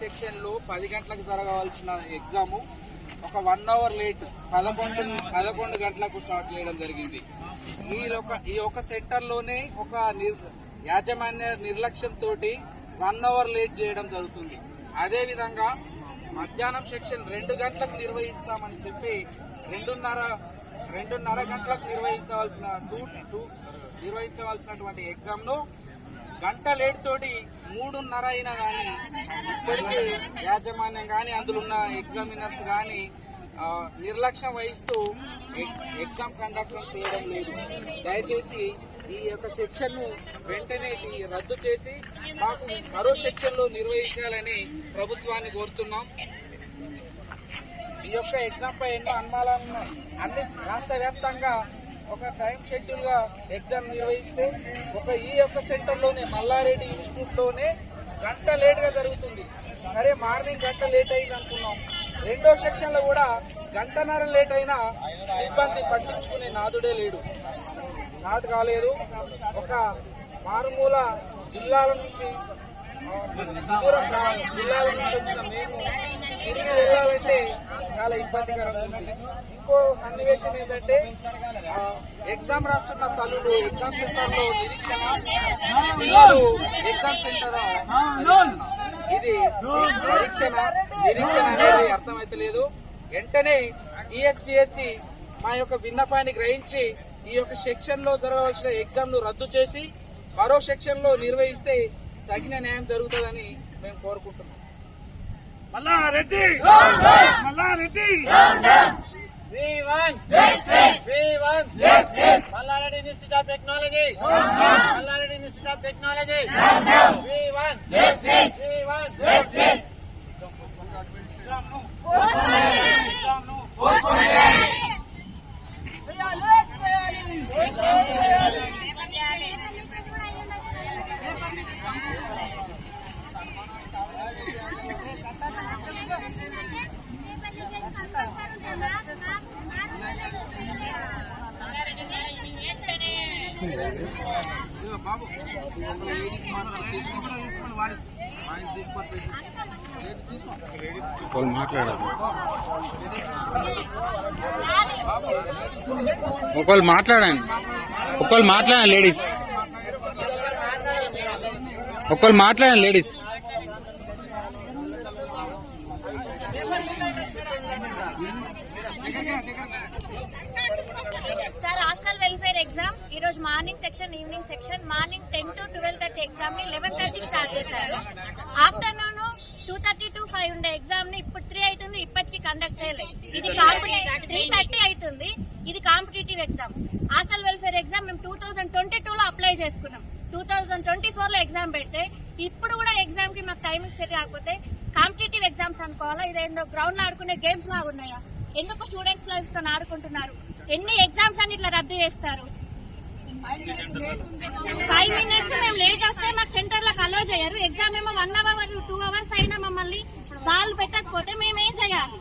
సెక్షన్లో పది గంటలకు జరగవలసిన ఎగ్జాము. ఒక వన్ అవర్ లేట్ పదకొండు పదకొండు గంటలకు స్టార్ట్ చేయడం జరిగింది. ఈ ఒక ఈ ఒక సెంటర్లోనే ఒక నిర్ యాజమాన్య నిర్లక్ష్యంతో వన్ అవర్ లేట్ చేయడం జరుగుతుంది. అదేవిధంగా మధ్యాహ్నం సెక్షన్ రెండు గంటలకు నిర్వహిస్తామని చెప్పి రెండున్నర రెండున్నర గంటలకు నిర్వహించవలసిన టూ టూ నిర్వహించవలసినటువంటి ఎగ్జామ్ను గంట లేట్ తోటి మూడున్నర అయినా కానీ ఇప్పటికీ యాజమాన్యం కానీ అందులో ఉన్న ఎగ్జామినర్స్ కానీ నిర్లక్ష్యం వహిస్తూ ఎగ్- ఎగ్జామ్ కండక్ట్ చేయడం లేదు. దయచేసి ఈ యొక్క సెక్షన్ను వెంటనే రద్దు చేసి మాకు మరో సెక్షన్లో నిర్వహించాలని ప్రభుత్వాన్ని కోరుతున్నాం. ఈ యొక్క ఎగ్జామ్ పై ఎన్నో అనుమానాలు అన్ని రాష్ట్ర వ్యాప్తంగా ఒక టైం షెడ్యూల్గా ఎగ్జామ్ నిర్వహిస్తే ఒక ఈ యొక్క సెంటర్లోనే మల్లారెడ్డి ఇన్స్టిట్యూట్లోనే గంట లేట్గా జరుగుతుంది. సరే మార్నింగ్ గంట లేట్ అయింది అనుకున్నాం. రెండో సెక్షన్లో కూడా గంటన్నర లేట్ అయినా ఇబ్బంది పట్టించుకునే నాదుడే లేడు. నాటు కాలేదు. ఒక మారుమూల జిల్లాల నుంచి జిల్లాల నుంచి వచ్చిన మేము తిరిగి వెళ్ళాలంటే చాలా ఇబ్బందికరంగా ఉంది. ఇంకో సన్నివేశం ఏంటంటే ఎగ్జామ్ రాస్తున్న తల్లులు ఎగ్జామ్ సెంటర్లో నిరీక్షణ పిల్లలు ఎగ్జామ్ సెంటర్? ఇది పరీక్షణ నిరీక్షణ. అనేది అర్థమైతలేదు. వెంటనే డిఎస్పిఎస్సి మా యొక్క విన్నపాన్ని గ్రహించి ఈ యొక్క సెక్షన్లో జరగవలసిన ఎగ్జామ్ను రద్దు చేసి మరో సెక్షన్లో నిర్వహిస్తే తగిన న్యాయం జరుగుతుందని మేము కోరుకుంటున్నాం Mallareddy Mallareddy V1 V1 Mallaradi Institute of Technology Mallaradi Institute of Technology వాళ్ళు మాట్లాడారు. ఒకళ్ళు మాట్లాడండి. ఒకళ్ళు మాట్లాడండి లేడీస్. ఒకళ్ళు మాట్లాడండి ladies. Sir hostel welfare exam ఈ రోజు morning section evening section morning ten to twelve thirty ఎగ్జామ్ని eleven థర్టీకి స్టార్ట్ చేశారు. Afternoon two thirty to five ఉండే ఎగ్జామ్ని ఇప్పుడు త్రీ అవుతుంది. ఇప్పటికీ కండక్ట్ చేయలేదు. ఇది త్రీ థర్టీ అవుతుంది. ఇది competitive exam hostel welfare exam మేము టూ థౌసండ్ ట్వంటీ టూ లో అప్లై చేసుకున్నాం. టూ థౌసండ్ ట్వంటీ ఫోర్లో ఎగ్జామ్ పెడితే ఇప్పుడు కూడా ఎగ్జామ్కి మాకు టైమింగ్ సెట్ కాకపోతే కాంపిటేటివ్ ఎగ్జామ్స్ అనుకోవాలా? ఇదేందో గ్రౌండ్లో ఆడుకునే గేమ్స్ లాగా ఉన్నాయా? ఎందుకు స్టూడెంట్స్ లైఫ్తో ఆడుకుంటున్నారు? ఎన్ని ఎగ్జామ్స్ అని ఇట్లా రద్దు చేస్తారు? ఫైవ్ మినిట్స్ మేము లేట్ వస్తే మాకు సెంటర్లకు అలో చేయరు. ఎగ్జామ్ ఏమో వన్ అవర్ టూ అవర్స్ అయినా మమ్మల్ని దాళ్ళు పెట్టకపోతే మేము ఏం చేయాలి